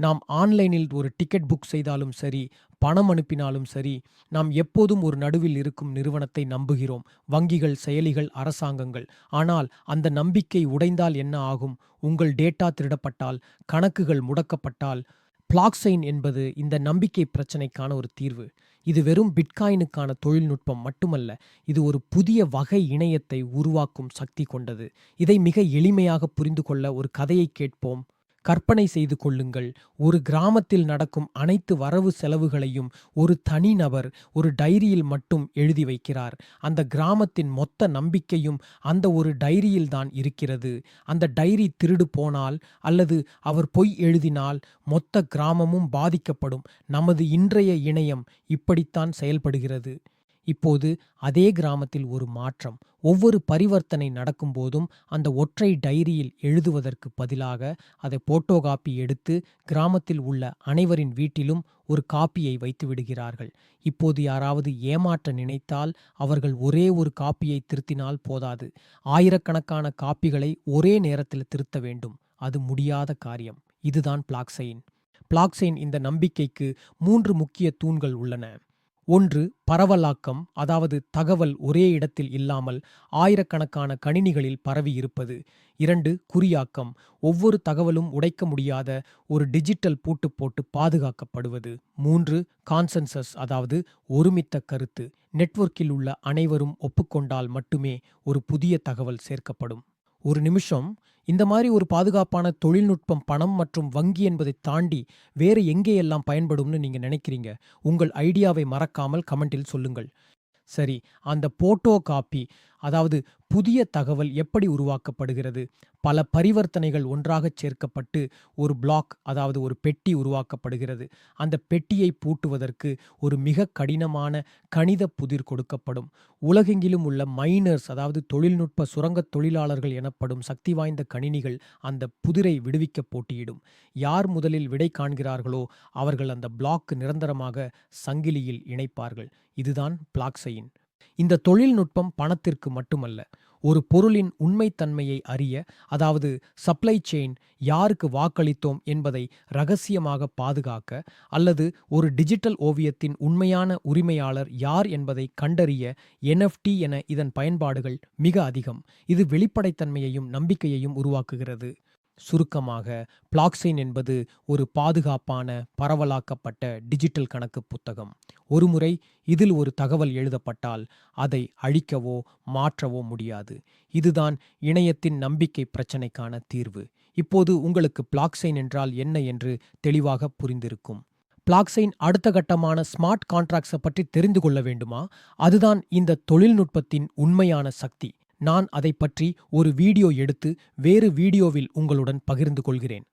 நாம் ஆன்லைனில் ஒரு டிக்கெட் புக் செய்தாலும் சரி பணம் அனுப்பினாலும் சரி நாம் எப்போதும் ஒரு நடுவில் இருக்கும் நிறுவனத்தை நம்புகிறோம். வங்கிகள் செயலிகள் அரசாங்கங்கள். ஆனால் அந்த நம்பிக்கை உடைந்தால் என்ன ஆகும்? உங்கள் டேட்டா திருடப்பட்டால் கணக்குகள் முடக்கப்பட்டால் பிளாக்செயின் என்பது இந்த நம்பிக்கை பிரச்சனைக்கான ஒரு தீர்வு. இது வெறும் பிட்காயினுக்கான தொழில்நுட்பம் மட்டுமல்ல இது ஒரு புதிய வகை இணையத்தை உருவாக்கும் சக்தி கொண்டது. இதை மிக எளிமையாக புரிந்து கொள்ள ஒரு கதையை கேட்போம். கற்பனை செய்து கொள்ளுங்கள். ஒரு கிராமத்தில் நடக்கும் அனைத்து வரவு செலவுகளையும் ஒரு தனிநபர் ஒரு டைரியில் மட்டும் எழுதி வைக்கிறார். அந்த கிராமத்தின் மொத்த நம்பிக்கையும் அந்த ஒரு டைரியில் தான் இருக்கிறது. அந்த டைரி திருடு போனால் அல்லது அவர் பொய் எழுதினால் மொத்த கிராமமும் பாதிக்கப்படும். நமது இன்றைய இணையம் இப்படித்தான் செயல்படுகிறது. இப்போது அதே கிராமத்தில் ஒரு மாற்றம். ஒவ்வொரு பரிவர்த்தனை நடக்கும்போதும் அந்த ஒற்றை டைரியில் எழுதுவதற்கு பதிலாக அதை போட்டோ காப்பி எடுத்து கிராமத்தில் உள்ள அனைவரின் வீட்டிலும் ஒரு காப்பியை வைத்து விடுகிறார்கள். இப்போது யாராவது ஏமாற்ற நினைத்தால் அவர்கள் ஒரே ஒரு காப்பியை திருத்தினால் போதாது. ஆயிரக்கணக்கான காப்பிகளை ஒரே நேரத்தில் திருத்த வேண்டும். அது முடியாத காரியம். இதுதான் பிளாக்ஸைன் பிளாக்செயின் இந்த நம்பிக்கைக்கு மூன்று முக்கிய தூண்கள் உள்ளன. ஒன்று பரவலாக்கம் அதாவது தகவல் ஒரே இடத்தில் இல்லாமல் ஆயிரக்கணக்கான கணினிகளில் பரவி இருப்பது இரண்டு குறியாக்கம் ஒவ்வொரு தகவலும் உடைக்க முடியாத ஒரு டிஜிட்டல் பூட்டு போட்டு பாதுகாக்கப்படுவது. மூன்று கான்சென்சஸ் அதாவது ஒருமித்த கருத்து நெட்வொர்க்கில் உள்ள அனைவரும் ஒப்புக்கொண்டால் மட்டுமே ஒரு புதிய தகவல் சேர்க்கப்படும். ஒரு நிமிஷம். இந்த மாதிரி ஒரு பாதுகாப்பான தொழில்நுட்பம் பணம் மற்றும் வங்கி என்பதை தாண்டி வேறு எங்கே எல்லாம் பயன்படும்னு நீங்க நினைக்கிறீங்க? உங்கள் ஐடியாவை மறக்காமல் கமெண்டில் சொல்லுங்கள். சரி அந்த போட்டோ காப்பி அதாவது புதிய தகவல் எப்படி உருவாக்கப்படுகிறது? பல பரிவர்த்தனைகள் ஒன்றாகச் சேர்க்கப்பட்டு ஒரு பிளாக் அதாவது ஒரு பெட்டி உருவாக்கப்படுகிறது. அந்த பெட்டியை பூட்டுவதற்கு ஒரு மிக கடினமான கணித புதிர் கொடுக்கப்படும். உலகெங்கிலும் உள்ள மைனர்ஸ் அதாவது தொழில்நுட்ப சுரங்கத் தொழிலாளர்கள் எனப்படும் சக்தி வாய்ந்த கணினிகள் அந்த புதிரை விடுவிக்க போட்டியிடும். யார் முதலில் விடை காண்கிறார்களோ அவர்கள் அந்த பிளாக் நிரந்தரமாக சங்கிலியில் இணைப்பார்கள். இதுதான் பிளாக்செயின் இந்த தொழில்நுட்பம் பணத்திற்கு மட்டுமல்ல ஒரு பொருளின் உண்மைத்தன்மையை அறிய அதாவது சப்ளை செயின் யாருக்கு வாக்களித்தோம் என்பதை ரகசியமாக பாதுகாக்க அல்லது ஒரு டிஜிட்டல் ஓவியத்தின் உண்மையான உரிமையாளர் யார் என்பதை கண்டறிய என்எஃப்டி என இதன் பயன்பாடுகள் மிக அதிகம். இது வெளிப்படைத்தன்மையையும் நம்பிக்கையையும் உருவாக்குகிறது. சுருக்கமாக பிளாக்செயின் என்பது ஒரு பாதுகாப்பான பரவலாக்கப்பட்ட டிஜிட்டல் கணக்கு புத்தகம். ஒருமுறை இதில் ஒரு தகவல் எழுதப்பட்டால் அதை அழிக்கவோ மாற்றவோ முடியாது. இதுதான் இணையத்தின் நம்பிக்கை பிரச்சனைக்கான தீர்வு. இப்போது உங்களுக்கு பிளாக்செயின் என்றால் என்ன என்று தெளிவாக புரிந்திருக்கும். பிளாக்செயின் அடுத்த கட்டமான ஸ்மார்ட் கான்ட்ராக்ட்ஸை பற்றி தெரிந்து கொள்ள வேண்டுமா? அதுதான் இந்த தொழில்நுட்பத்தின் உண்மையான சக்தி. நான் அதை பற்றி ஒரு வீடியோ எடுத்து வேறு வீடியோவில் உங்களுடன் பகிர்ந்து கொள்கிறேன்.